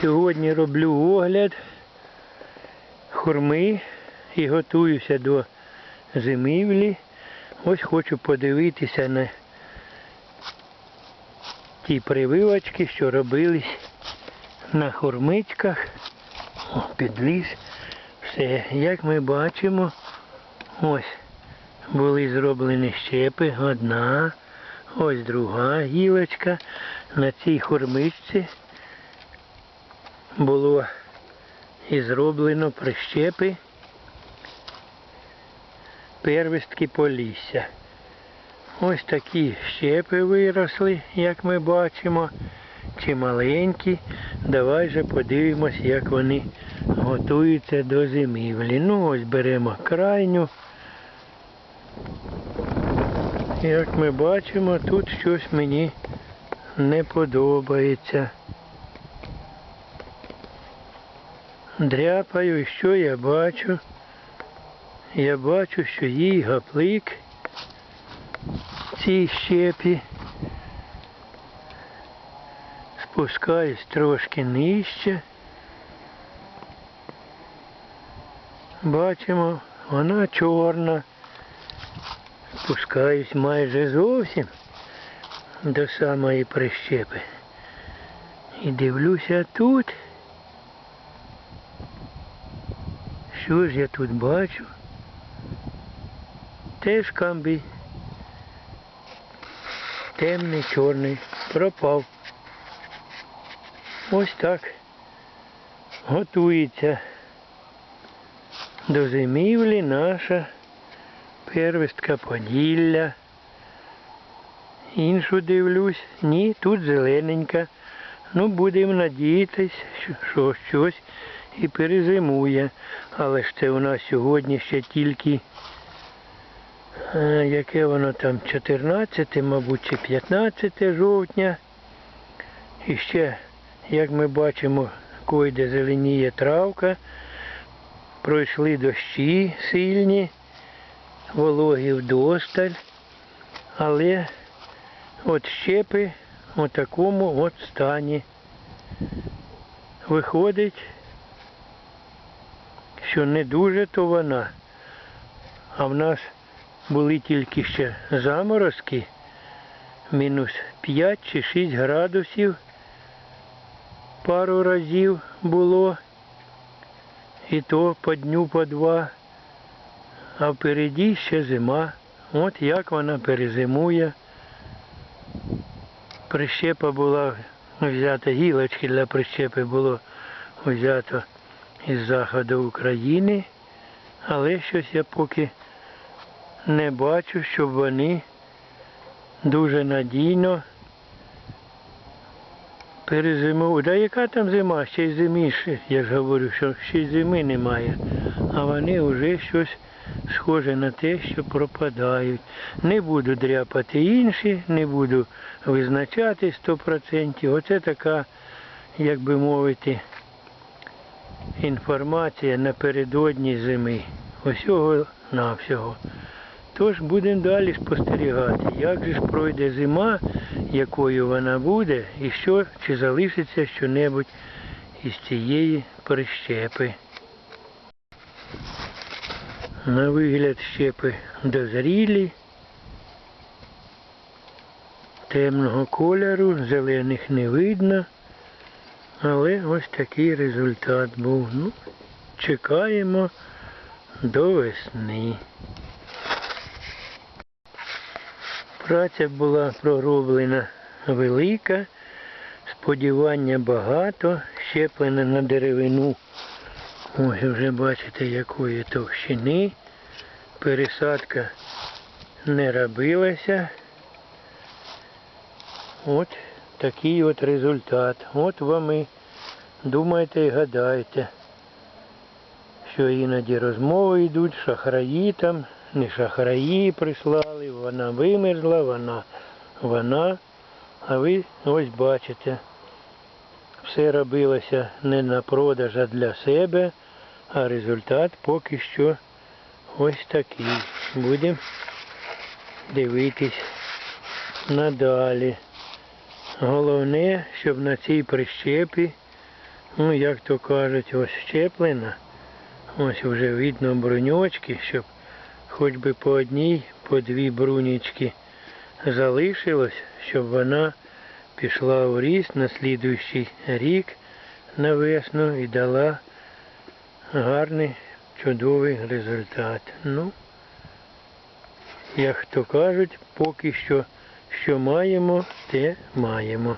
Сьогодні роблю огляд хурми і готуюся до зимівлі. Ось хочу подивитися на ті прививочки, що робились на хурмичках. О, підліз. Все, як ми бачимо, ось були зроблені щепи. Одна, ось друга гілочка. На цій хурмичці було і зроблено прищепи первістки полісся. Ось такі щепи виросли, як ми бачимо, чи маленькі. Давай же подивимось, як вони готуються до зимівлі. Ну ось беремо крайню. Як ми бачимо, тут щось мені не подобається. Дряпаю, що я бачу? Я бачу, що їй гаплик цій щепі. Спускаюсь трошки нижче. Бачимо, вона чорна. Спускаюсь майже зовсім до самої прищепи. І дивлюся тут. Що ж я тут бачу? Теж камбій. Темний, чорний, пропав. Ось так. Готується до зимівлі наша первістка Поділля. Іншу дивлюсь. Ні, тут зелененька. Ну, будемо надіятись, що- що щось і перезимує. Але ж це у нас сьогодні ще тільки, е, яке воно там, 14, мабуть, чи 15 жовтня. І ще, як ми бачимо, койде зеленіє травка. Пройшли дощі сильні, вологі вдосталь. Але от щепи у такому от стані. Виходить, що не дуже то вона. А в нас були тільки ще заморозки, мінус 5 чи 6 градусів пару разів було, і то по дню по два. А впереді ще зима. От як вона перезимує. Прищепа була взята, гілочки для прищепи було взято із заходу України, але щось я поки не бачу, щоб вони дуже надійно перезимували. Да яка там зима? Ще й зимі, ще, я ж говорю, що ще й зими немає. А вони вже щось схоже на те, що пропадають. Не буду дряпати інші, не буду визначати 100%. Оце така, як би мовити, інформація напередодні зими. Усього навсього. Тож будемо далі спостерігати, як же ж пройде зима, якою вона буде, і що, чи залишиться щонебудь із цієї прищепи. На вигляд щепи дозрілі, темного кольору, зелених не видно, але ось такий результат був. Ну, чекаємо до весни. Праця була пророблена велика, сподівання багато, щеплена на деревину. Ось вже бачите, якої товщини. Пересадка не робилася. От такий от результат. От вам і думайте і гадайте, що іноді розмови йдуть, шахраї там, не шахраї прислали, вона вимерзла, вона, вона. А ви ось бачите, все робилося не на продаж, а для себе, а результат поки що ось такий. Будемо дивитись надалі. Головне, щоб на цій прищепі Ну, як то кажуть, ось щеплена. Ось вже видно броньочки, щоб хоч би по одній, по дві брунічки залишилось, щоб вона пішла у ріст на слідуючий рік на весну і дала гарний, чудовий результат. Ну, як то кажуть, поки що, що маємо, те маємо.